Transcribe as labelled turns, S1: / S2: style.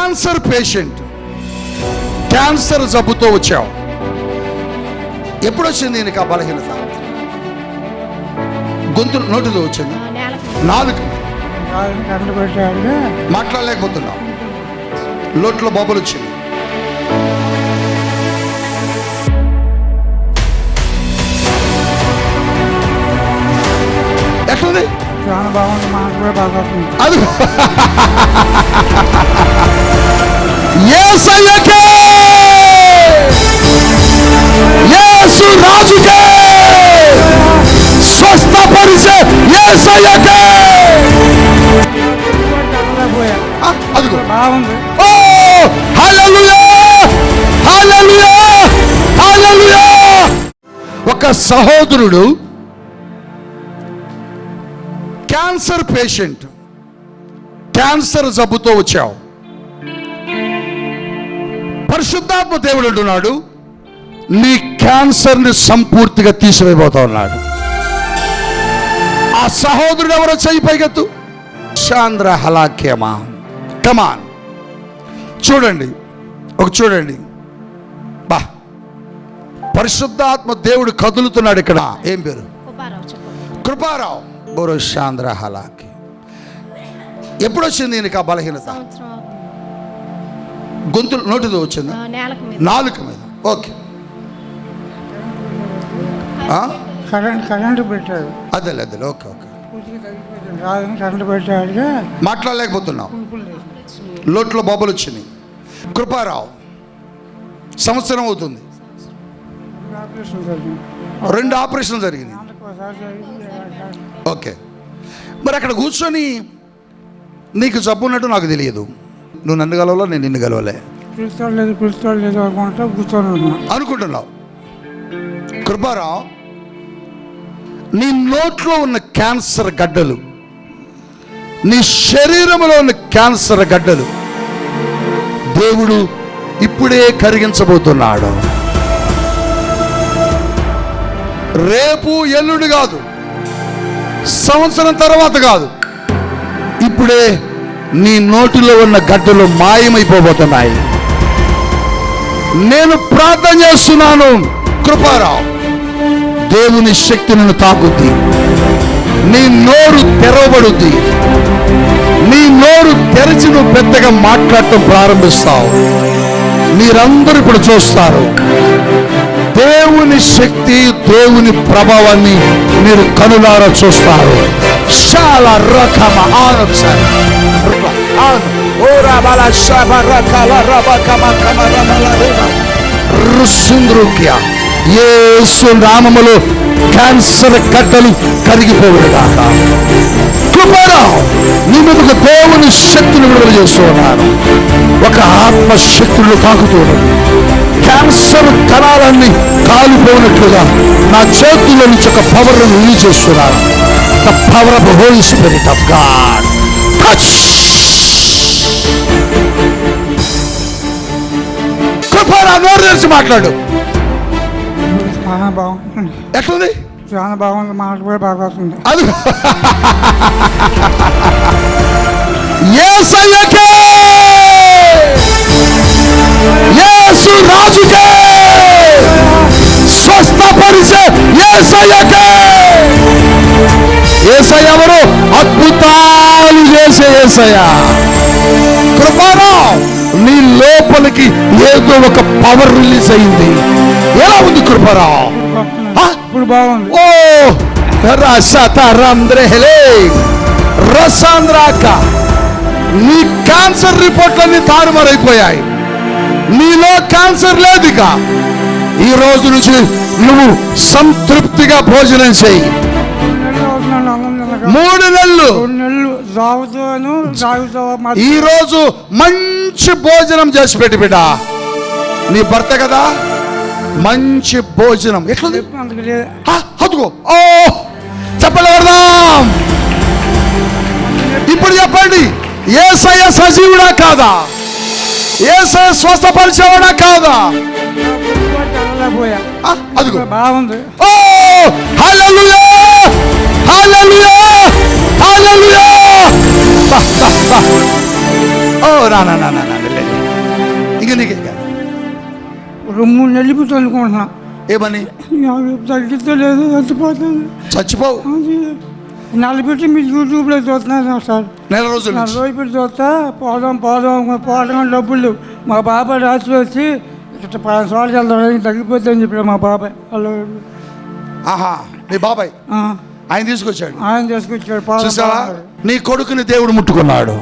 S1: Cancer patient. Cancer జబ్బుతో వచ్చావు. ఎప్పుడు వచ్చింది నీకు ఆ బలహీనత? గొంతు నోటిలో వచ్చింది? నాలుగు. మాట్లాడలేకపోతున్నావు. లోట్లో బొబ్బలు వచ్చింది.
S2: చాలా బాగుంది మాట కూడా బాగా వస్తుంది
S1: అది. యేసయ్యకే యేసు రాజుకే! స్వస్థపరిచే ఆ, అదిగో.
S2: బాగుంది.
S1: ఓ హల్లెలూయా! హల్లెలూయా! హల్లెలూయా! ఒక సహోదరుడు క్యాన్సర్ పేషెంట్. క్యాన్సర్ జబ్బుతో వచ్చావు. పరిశుద్ధాత్మ దేవుడు అంటున్నాడు నీ క్యాన్సర్ని సంపూర్తిగా తీసివేయబోతా ఉన్నాడు. ఆ సహోదరుడు ఎవరో చెయ్యి పైకెత్తు. చాంద్ర హలాఖ్యమా? కమాన్ చూడండి ఒక చూడండి. బా. పరిశుద్ధాత్మ దేవుడు కదులుతున్నాడు ఇక్కడ. ఏం పేరు? కృపారావు. బోరో చాంద్ర హలాకి ఎప్పుడు వచ్చింది నీకు ఆ బలహీనత?
S3: సంవత్సరం.
S1: గొంతు నోటితో వచ్చింది?
S3: నేలకు మీద.
S1: నాలుక మీద. ఓకే. ఆ?
S2: కరెంట్ కరెంట్ పెట్టాడు.
S1: అదేలే అదేలే. Okay okay.
S2: కరెంట్ పెట్టాడు
S1: మాట్లాడలేకపోతున్నావు. లోట్లో బొబ్బలు వచ్చినాయి. కృపారావు సంవత్సరం అవుతుంది.
S2: ఆపరేషన్
S1: రెండు ఆపరేషన్లు జరిగినాయి.
S2: నాన్నకు ఒకసారి జరిగింది
S1: ఓకే. మరి అక్కడ కూర్చొని నీకు జబ్బు ఉన్నట్టు నాకు తెలియదు. నువ్వు నన్ను గలవలో నేను నిన్ను గలవలే
S2: పిలుస్తాడు లేదు పిలుస్తాడు లేదు అనుకుంటా కూర్చొని ఉన్నా.
S1: అనుకుంటున్నావు. కృపారావు నీ నోట్లో ఉన్న క్యాన్సర్ గడ్డలు నీ శరీరంలో ఉన్న క్యాన్సర్ గడ్డలు దేవుడు ఇప్పుడే కరిగించబోతున్నాడు. రేపు ఎల్లుండి కాదు సంవత్సరం తర్వాత కాదు. ఇప్పుడే నీ నోటిలో ఉన్న గడ్డలు మాయమైపోబోతున్నాయి. నేను ప్రార్థన చేస్తున్నాను కృపారావు. దేవుని శక్తి నన్ను తాకుద్ది. నీ నోరు తెరవబడుద్ది. నీ నోరు తెరిచి నువ్వు పెద్దగా మాట్లాడటం ప్రారంభిస్తావు. మీరందరూ ఇప్పుడు చూస్తారు. దేవుని శక్తి దేవుని ప్రభావాన్ని మీరు కనులారా చూస్తారు. చాలా రకమ ఆనొకసారి ఓరా కమ కమ రమల రుసుంద్రుక్య. యేసు నామములో క్యాన్సర్ కట్టలు కరిగిపోవుడుగాక కృపారావు నీ మీదకు దేవుని శక్తిని విడుదల చేస్తూ ఉన్నాను. ఒక ఆత్మ శక్తులు తాకుతున్నది క్యాన్సర్ కణాలన్నీ కాలిపోయినట్లుగా నా చేతుల్లో నుంచి ఒక పవర్ రిలీజ్ చేస్తున్నాను the power of holy spirit of God touch నోరు తెరిచి మాట్లాడు.
S2: చాలా బాగుంది.
S1: ఎట్లుంది?
S2: చాలా బాగుంది మాట కూడా బాగా వస్తుంది.
S1: అది యేసయ్యకే యేసు యేసయ్య ఎవరు? అద్భుతాలు చేసే యేసయ్య కృపారావు నీ లోపలికి ఏదో ఒక పవర్ రిలీజ్ అయింది. ఎలా ఉంది కృపారావు ఆ?
S2: ఇప్పుడు బాగుంది.
S1: ఓ రసతరంద్రెహలే రసాంద్రాక నీ క్యాన్సర్ రిపోర్ట్లన్నీ తారుమారైపోయాయి. నీలో క్యాన్సర్ లేదు ఇక ఈ రోజు నుంచి నువ్వు సంతృప్తిగా భోజనం చేయి. మూడు నెలలు. ఈ రోజు మంచి భోజనం చేసి పెట్టి బిడ్డ. నీ భర్త కదా? మంచి భోజనం. ఆ, అదుగో ఓ చెప్పలేదాం ఇప్పుడు చెప్పండి. ఏసయ్య సజీవుడా కాదా? ఏసయ్య స్వస్థపరిచేవాడా కాదా? అదిగో.
S2: బాగుంది.
S1: ఓ హల్లెలూయా హల్లెలూయా హల్లెలూయా. బా, బా, బా. ఓ నా నా నా నా నా, లే, లే. ఇంక. నీకే
S2: మూడు నెలలు ఇప్పుడు అనుకుంటున్నా
S1: ఏమని
S2: నాకు తగ్గించలేదు చచ్చిపోతుంది.
S1: చచ్చిపోవు.
S2: నలబెట్టి మీ యూట్యూబ్లో చూస్తున్నాను సార్.
S1: నెల రోజుల
S2: నా
S1: నుంచి.
S2: రోజు పెట్టి చూస్తా పోదాం పోదాం పోవడం డబ్బులు. మా బాబాయ్ రాసి వచ్చి ఇట్లా పది సార్లు వెళ్దాం తగ్గిపోతే అని చెప్పాడు మా బాబాయ్. వాళ్ళు
S1: ఆహా నీ బాబాయ్? ఆయన తీసుకొచ్చాడు.
S2: ఆయన తీసుకొచ్చాడు
S1: చూసావా. నీ కొడుకుని దేవుడు ముట్టుకున్నాడు.